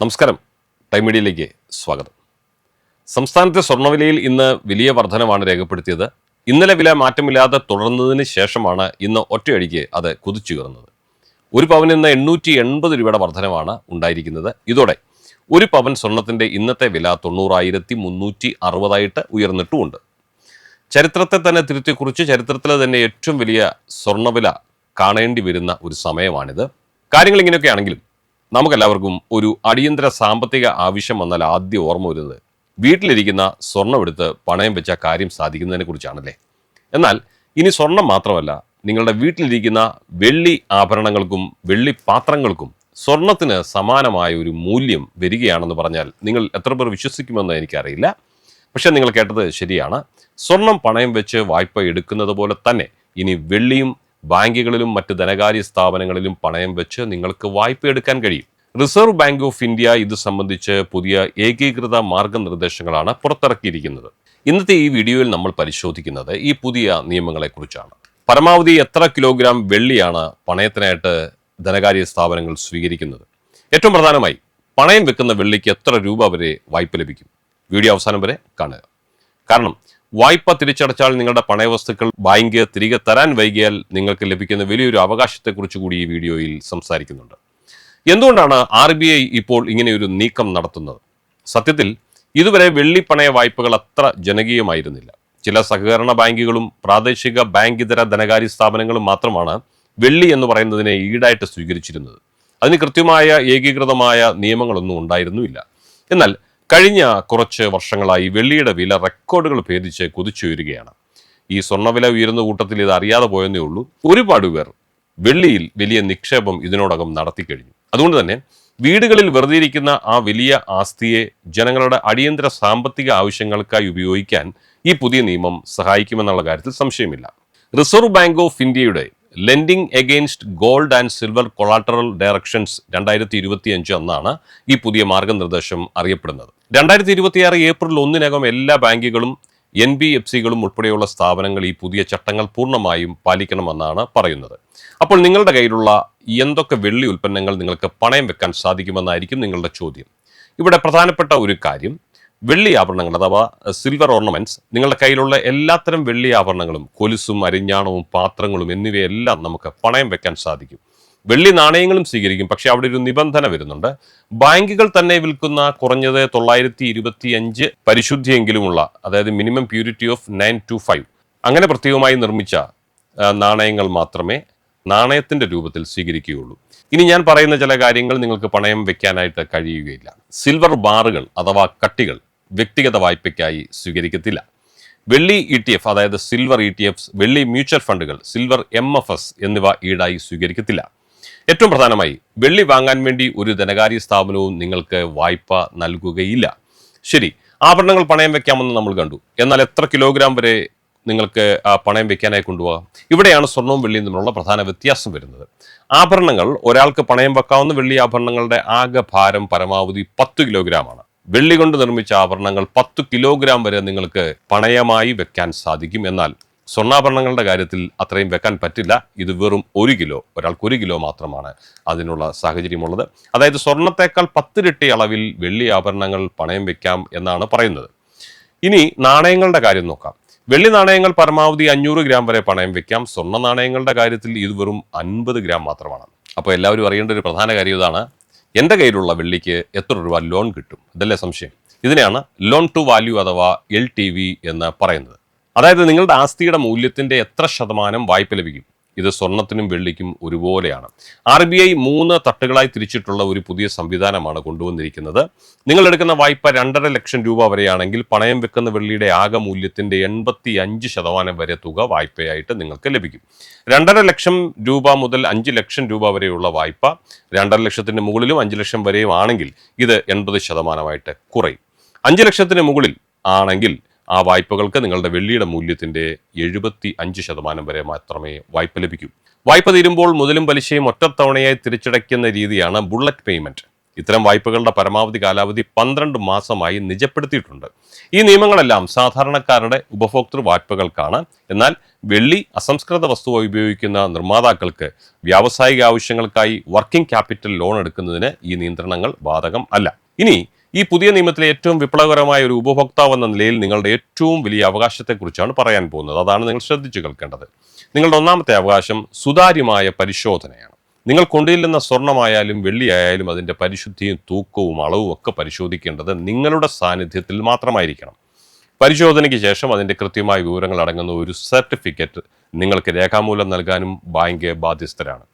നമസ്കാരം. ടൈം മീഡിയയിലേക്ക് സ്വാഗതം. സംസ്ഥാനത്തെ സ്വർണവിലയിൽ ഇന്ന് വലിയ വർധനമാണ് രേഖപ്പെടുത്തിയത്. ഇന്നലെ വില മാറ്റമില്ലാതെ തുടർന്നതിന് ശേഷമാണ് ഇന്ന് ഒറ്റയടിക്ക് അത് കുതിച്ചുയർന്നത് ഒരു പവൻ ഇന്ന് എണ്ണൂറ്റി എൺപത് രൂപയുടെ വർധനമാണ് ഉണ്ടായിരിക്കുന്നത്. ഇതോടെ ഒരു പവൻ സ്വർണത്തിന്റെ ഇന്നത്തെ വില തൊണ്ണൂറായിരത്തി മുന്നൂറ്റി അറുപതായിട്ട് ഉയർന്നിട്ടുമുണ്ട്. ചരിത്രത്തെ തന്നെ തിരുത്തിക്കുറിച്ച് ചരിത്രത്തിലെ തന്നെ ഏറ്റവും വലിയ സ്വർണവില കാണേണ്ടി വരുന്ന ഒരു സമയമാണിത്. കാര്യങ്ങൾ ഇങ്ങനെയൊക്കെയാണെങ്കിലും നമുക്കെല്ലാവർക്കും ഒരു അടിയന്തര സാമ്പത്തിക ആവശ്യം വന്നാൽ ആദ്യം ഓർമ്മ വരുന്നത് വീട്ടിലിരിക്കുന്ന സ്വർണമെടുത്ത് പണയം വെച്ച കാര്യം സാധിക്കുന്നതിനെ കുറിച്ചാണല്ലേ? എന്നാൽ ഇനി സ്വർണം മാത്രമല്ല നിങ്ങളുടെ വീട്ടിലിരിക്കുന്ന വെള്ളി ആഭരണങ്ങൾക്കും വെള്ളി പാത്രങ്ങൾക്കും സ്വർണത്തിന് സമാനമായ ഒരു മൂല്യം വരികയാണെന്ന് പറഞ്ഞാൽ നിങ്ങൾ എത്ര പേർ വിശ്വസിക്കുമെന്ന് എനിക്കറിയില്ല. പക്ഷേ നിങ്ങൾ കേട്ടത് ശരിയാണ്. സ്വർണം പണയം വെച്ച് വായ്പ എടുക്കുന്നത് പോലെ തന്നെ ഇനി വെള്ളിയും ബാങ്കുകളിലും മറ്റ് ധനകാര്യ സ്ഥാപനങ്ങളിലും പണയം വെച്ച് നിങ്ങൾക്ക് വായ്പ എടുക്കാൻ കഴിയും. റിസർവ് ബാങ്ക് ഓഫ് ഇന്ത്യ ഇത് സംബന്ധിച്ച് പുതിയ ഏകീകൃത മാർഗനിർദ്ദേശങ്ങളാണ് പുറത്തിറക്കിയിരിക്കുന്നത്. ഇന്നത്തെ ഈ വീഡിയോയിൽ നമ്മൾ പരിശോധിക്കുന്നത് ഈ പുതിയ നിയമങ്ങളെക്കുറിച്ചാണ്. പരമാവധി എത്ര കിലോഗ്രാം വെള്ളിയാണ് പണയത്തിനായിട്ട് ധനകാര്യ സ്ഥാപനങ്ങൾ സ്വീകരിക്കുന്നത്? ഏറ്റവും പ്രധാനമായി പണയം വെക്കുന്ന വെള്ളിക്ക് എത്ര രൂപ വരെ വായ്പ ലഭിക്കും? വീഡിയോ അവസാനം വരെ കാണുക. കാരണം വായ്പ തിരിച്ചടച്ചാൽ നിങ്ങളുടെ പണയവസ്തുക്കൾ ബാങ്ക് തിരികെ തരാൻ വൈകിയാൽ നിങ്ങൾക്ക് ലഭിക്കുന്ന വലിയൊരു അവകാശത്തെക്കുറിച്ച് കൂടി ഈ വീഡിയോയിൽ സംസാരിക്കുന്നുണ്ട്. എന്തുകൊണ്ടാണ് ആർ ബി ഐ ഇപ്പോൾ ഇങ്ങനെയൊരു നീക്കം നടത്തുന്നത്? സത്യത്തിൽ ഇതുവരെ വെള്ളിപ്പണയ പണയ വായ്പകൾ അത്ര ജനകീയമായിരുന്നില്ല. ചില സഹകരണ ബാങ്കുകളും പ്രാദേശിക ബാങ്ക് ഇതര ധനകാര്യ സ്ഥാപനങ്ങളും മാത്രമാണ് വെള്ളി എന്ന് പറയുന്നതിനെ ഈടായിട്ട് സ്വീകരിച്ചിരുന്നത്. അതിന് കൃത്യമായ ഏകീകൃതമായ നിയമങ്ങളൊന്നും ഉണ്ടായിരുന്നുമില്ല. എന്നാൽ കഴിഞ്ഞ കുറച്ച് വർഷങ്ങളായി വെള്ളിയുടെ വില റെക്കോർഡുകൾ ഭേദിച്ച് കുതിച്ചുയരുകയാണ് ഈ സ്വർണവില ഉയരുന്ന കൂട്ടത്തിൽ ഇത് അറിയാതെ പോയെന്നേ ഉള്ളൂ. ഒരുപാട് പേർ വെള്ളിയിൽ വലിയ നിക്ഷേപം ഇതിനോടകം നടത്തി കഴിഞ്ഞു. അതുകൊണ്ട് തന്നെ വീടുകളിൽ വെറുതെ ഇരിക്കുന്ന ആ വലിയ ആസ്തിയെ ജനങ്ങളുടെ അടിയന്തര സാമ്പത്തിക ആവശ്യങ്ങൾക്കായി ഉപയോഗിക്കാൻ ഈ പുതിയ നിയമം സഹായിക്കുമെന്നുള്ള കാര്യത്തിൽ സംശയമില്ല. റിസർവ് ബാങ്ക് ഓഫ് ഇന്ത്യയുടെ lending against gold and silver collateral directions രണ്ടായിരത്തി ഇരുപത്തിയഞ്ച് എന്നാണ് ഈ പുതിയ മാർഗനിർദ്ദേശം അറിയപ്പെടുന്നത്. രണ്ടായിരത്തി ഇരുപത്തിയാറ് ഏപ്രിൽ ഒന്നിനകം എല്ലാ ബാങ്കുകളും എൻ ബി എഫ് സികളും ഉൾപ്പെടെയുള്ള സ്ഥാപനങ്ങൾ ഈ പുതിയ ചട്ടങ്ങൾ പൂർണമായും പാലിക്കണമെന്നാണ് പറയുന്നത്. അപ്പോൾ നിങ്ങളുടെ കയ്യിലുള്ള എന്തൊക്കെ വെള്ളി ഉൽപ്പന്നങ്ങൾ നിങ്ങൾക്ക് പണയം വെക്കാൻ സാധിക്കുമെന്നായിരിക്കും നിങ്ങളുടെ ചോദ്യം. ഇവിടെ പ്രധാനപ്പെട്ട ഒരു കാര്യം വെള്ളി ആഭരണങ്ങൾ അഥവാ സിൽവർ ഓർണമെന്റ്സ് നിങ്ങളുടെ കയ്യിലുള്ള എല്ലാത്തരം വെള്ളി ആഭരണങ്ങളും കൊലുസും അരിഞ്ഞാണവും പാത്രങ്ങളും എന്നിവയെല്ലാം നമുക്ക് പണയം വെക്കാൻ സാധിക്കും. വെള്ളി നാണയങ്ങളും സ്വീകരിക്കും പക്ഷേ അവിടെ ഒരു നിബന്ധന വരുന്നുണ്ട്. ബാങ്കുകൾ തന്നെ വിൽക്കുന്ന കുറഞ്ഞത് തൊള്ളായിരത്തി ഇരുപത്തി അഞ്ച് പരിശുദ്ധിയെങ്കിലുമുള്ള അതായത് minimum purity of nine two five അങ്ങനെ പ്രത്യേകമായി നിർമ്മിച്ച നാണയങ്ങൾ മാത്രമേ നാണയത്തിന്റെ രൂപത്തിൽ സ്വീകരിക്കുകയുള്ളൂ. ഇനി ഞാൻ പറയുന്ന ചില കാര്യങ്ങൾ നിങ്ങൾക്ക് പണയം വെക്കാനായിട്ട് കഴിയുകയില്ല. സിൽവർ ബാറുകൾ അഥവാ കട്ടികൾ വ്യക്തിഗത വായ്പയ്ക്കായി സ്വീകരിക്കത്തില്ല. വെള്ളി ഇ ടി എഫ് അതായത് സിൽവർ ഇ ടി എഫ് വെള്ളി മ്യൂച്വൽ ഫണ്ടുകൾ സിൽവർ എം എഫ് എസ് എന്നിവ ഈടായി സ്വീകരിക്കത്തില്ല. ഏറ്റവും പ്രധാനമായി വെള്ളി വാങ്ങാൻ വേണ്ടി ഒരു ധനകാര്യ സ്ഥാപനവും നിങ്ങൾക്ക് വായ്പ നൽകുകയില്ല. ശരി ആഭരണങ്ങൾ പണയം വെക്കാമെന്ന് നമ്മൾ കണ്ടു. എന്നാൽ എത്ര കിലോഗ്രാം വരെ നിങ്ങൾക്ക് പണയം വെക്കാനായി കൊണ്ടുപോകാം? ഇവിടെയാണ് സ്വർണവും വെള്ളിയും തമ്മിലുള്ള പ്രധാന വ്യത്യാസം വരുന്നത്. ആഭരണങ്ങൾ ഒരാൾക്ക് പണയം വെക്കാവുന്ന വെള്ളി ആഭരണങ്ങളുടെ ആകെ ഭാരം പരമാവധി പത്ത് കിലോഗ്രാമാണ്. വെള്ളി കൊണ്ട് നിർമ്മിച്ച ആഭരണങ്ങൾ പത്ത് കിലോഗ്രാം വരെ നിങ്ങൾക്ക് പണയമായി വെക്കാൻ സാധിക്കും. എന്നാൽ സ്വർണാഭരണങ്ങളുടെ കാര്യത്തിൽ അത്രയും വെക്കാൻ പറ്റില്ല. ഇത് വെറും ഒരു കിലോ ഒരാൾക്ക് ഒരു കിലോ മാത്രമാണ് അതിനുള്ള സാഹചര്യമുള്ളത്. അതായത് സ്വർണത്തേക്കാൾ പത്തിരട്ടി അളവിൽ വെള്ളി ആഭരണങ്ങൾ പണയം വെക്കാം എന്നാണ് പറയുന്നത്. ഇനി നാണയങ്ങളുടെ കാര്യം നോക്കാം. വെള്ളി നാണയങ്ങൾ പരമാവധി അഞ്ഞൂറ് ഗ്രാം വരെ പണയം വെക്കാം. സ്വർണ നാണയങ്ങളുടെ കാര്യത്തിൽ ഇത് വെറും അൻപത് ഗ്രാം മാത്രമാണ്. അപ്പോൾ എല്ലാവരും അറിയേണ്ട ഒരു പ്രധാന കാര്യം ഇതാണ്. എന്റെ കയ്യിലുള്ള വെള്ളിക്ക് എത്ര രൂപ ലോൺ കിട്ടും? ഇതല്ലേ സംശയം? ഇതിനെയാണ് ലോൺ ടു വാല്യൂ അഥവാ എൽ ടി വി എന്ന് പറയുന്നത്. അതായത് നിങ്ങളുടെ ആസ്തിയുടെ മൂല്യത്തിന്റെ എത്ര ശതമാനം വായ്പ ലഭിക്കും? ഇത് സ്വർണത്തിനും വെള്ളിക്കും ഒരുപോലെയാണ്. ആർ ബി ഐ മൂന്ന് തട്ടുകളായി തിരിച്ചിട്ടുള്ള ഒരു പുതിയ സംവിധാനമാണ് കൊണ്ടുവന്നിരിക്കുന്നത്. നിങ്ങൾ എടുക്കുന്ന വായ്പ രണ്ടര ലക്ഷം രൂപ വരെയാണെങ്കിൽ പണയം വെക്കുന്ന വെള്ളിയുടെ ആകെ മൂല്യത്തിന്റെ എൺപത്തി അഞ്ച് ശതമാനം വരെ തുക വായ്പയായിട്ട് നിങ്ങൾക്ക് ലഭിക്കും. രണ്ടര ലക്ഷം രൂപ മുതൽ അഞ്ച് ലക്ഷം രൂപ വരെയുള്ള വായ്പ രണ്ടര ലക്ഷത്തിന് മുകളിലും അഞ്ച് ലക്ഷം വരെയും ആണെങ്കിൽ ഇത് എൺപത് ശതമാനമായിട്ട് കുറയും. അഞ്ച് ലക്ഷത്തിന് മുകളിൽ ആണെങ്കിൽ ആ വായ്പകൾക്ക് നിങ്ങളുടെ വെള്ളിയുടെ മൂല്യത്തിന്റെ എഴുപത്തി അഞ്ച് ശതമാനം വരെ മാത്രമേ വായ്പ ലഭിക്കൂ. വായ്പ തീരുമ്പോൾ മുതലും പലിശയും ഒറ്റത്തവണയായി തിരിച്ചടയ്ക്കുന്ന രീതിയാണ് ബുള്ളറ്റ് പേയ്മെന്റ്. ഇത്തരം വായ്പകളുടെ പരമാവധി കാലാവധി പന്ത്രണ്ട് മാസമായി നിജപ്പെടുത്തിയിട്ടുണ്ട്. ഈ നിയമങ്ങളെല്ലാം സാധാരണക്കാരുടെ ഉപഭോക്തൃ വായ്പകൾക്കാണ്. എന്നാൽ വെള്ളി അസംസ്കൃത വസ്തുവായി ഉപയോഗിക്കുന്ന നിർമ്മാതാക്കൾക്ക് വ്യാവസായിക ആവശ്യങ്ങൾക്കായി വർക്കിംഗ് ക്യാപിറ്റൽ ലോൺ എടുക്കുന്നതിന് ഈ നിയന്ത്രണങ്ങൾ ബാധകം അല്ല. ഇനി ഈ പുതിയ നിയമത്തിലെ ഏറ്റവും വിപ്ലവകരമായ ഒരു ഉപഭോക്താവ് എന്ന നിലയിൽ നിങ്ങളുടെ ഏറ്റവും വലിയ അവകാശത്തെക്കുറിച്ചാണ് പറയാൻ പോകുന്നത്. അതാണ് നിങ്ങൾ ശ്രദ്ധിച്ചു കേൾക്കേണ്ടത്. നിങ്ങളുടെ ഒന്നാമത്തെ അവകാശം സുതാര്യമായ പരിശോധനയാണ്. നിങ്ങൾ കൊണ്ടുചെല്ലുന്ന സ്വർണമായാലും വെള്ളിയായാലും അതിന്റെ പരിശുദ്ധിയും തൂക്കവും അളവും ഒക്കെ പരിശോധിക്കേണ്ടത് നിങ്ങളുടെ സാന്നിധ്യത്തിൽ മാത്രമായിരിക്കണം. പരിശോധനയ്ക്ക് ശേഷം അതിന്റെ കൃത്യമായ വിവരങ്ങൾ അടങ്ങുന്ന ഒരു സർട്ടിഫിക്കറ്റ് നിങ്ങൾക്ക് രേഖാമൂലം നൽകാനും ബാങ്ക് ബാധ്യസ്ഥരാണ്.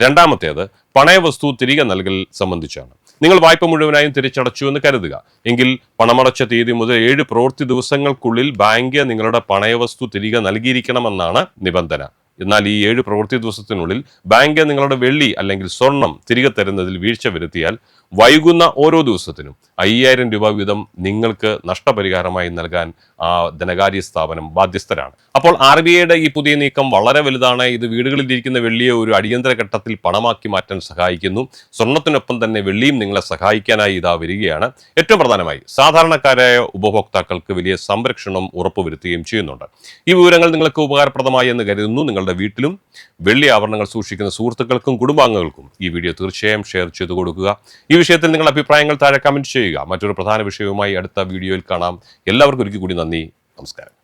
രണ്ടാമത്തേത് പണയവസ്തു തിരികെ നൽകൽ സംബന്ധിച്ചാണ്. നിങ്ങൾ വായ്പ മുഴുവനായും തിരിച്ചടച്ചു എന്ന് കരുതുക. എങ്കിൽ പണമടച്ച തീയതി മുതൽ ഏഴ് പ്രവൃത്തി ദിവസങ്ങൾക്കുള്ളിൽ ബാങ്ക് നിങ്ങളുടെ പണയവസ്തു തിരികെ നൽകിയിരിക്കണമെന്നാണ് നിബന്ധന. എന്നാൽ ഈ ഏഴ് പ്രവൃത്തി ദിവസത്തിനുള്ളിൽ ബാങ്ക് നിങ്ങളുടെ വെള്ളി അല്ലെങ്കിൽ സ്വർണം തിരികെ തരുന്നതിൽ വീഴ്ച വരുത്തിയാൽ വൈകുന്ന ഓരോ ദിവസത്തിനും അയ്യായിരം രൂപ വീതം നിങ്ങൾക്ക് നഷ്ടപരിഹാരമായി നൽകാൻ ആ ധനകാര്യ സ്ഥാപനം ബാധ്യസ്ഥരാണ്. അപ്പോൾ ആർ ബി ഐയുടെ ഈ പുതിയ നീക്കം വളരെ വലുതാണ്. ഇത് വീടുകളിൽ ഇരിക്കുന്ന വെള്ളിയെ ഒരു അടിയന്തര ഘട്ടത്തിൽ പണമാക്കി മാറ്റാൻ സഹായിക്കുന്നു. സ്വർണത്തിനൊപ്പം തന്നെ വെള്ളിയും നിങ്ങളെ സഹായിക്കാനായി ഇതാ വരികയാണ്. ഏറ്റവും പ്രധാനമായി സാധാരണക്കാരായ ഉപഭോക്താക്കൾക്ക് വലിയ സംരക്ഷണം ഉറപ്പുവരുത്തുകയും ചെയ്യുന്നുണ്ട്. ഈ വിവരങ്ങൾ നിങ്ങൾക്ക് ഉപകാരപ്രദമായി എന്ന് കരുതുന്നു. നിങ്ങളുടെ വീട്ടിലും വെള്ളി ആഭരണങ്ങൾ സൂക്ഷിക്കുന്ന സുഹൃത്തുക്കൾക്കും കുടുംബാംഗങ്ങൾക്കും ഈ വീഡിയോ തീർച്ചയായും ഷെയർ ചെയ്തു കൊടുക്കുക. ഈ വിഷയത്തിൽ നിങ്ങളുടെ അഭിപ്രായങ്ങൾ താഴെ കമന്റ് ചെയ്യുക. മറ്റൊരു പ്രധാന വിഷയവുമായി അടുത്ത വീഡിയോയിൽ കാണാം. എല്ലാവർക്കും ഒരിക്കൽ കൂടി നന്ദി. നമസ്കാരം.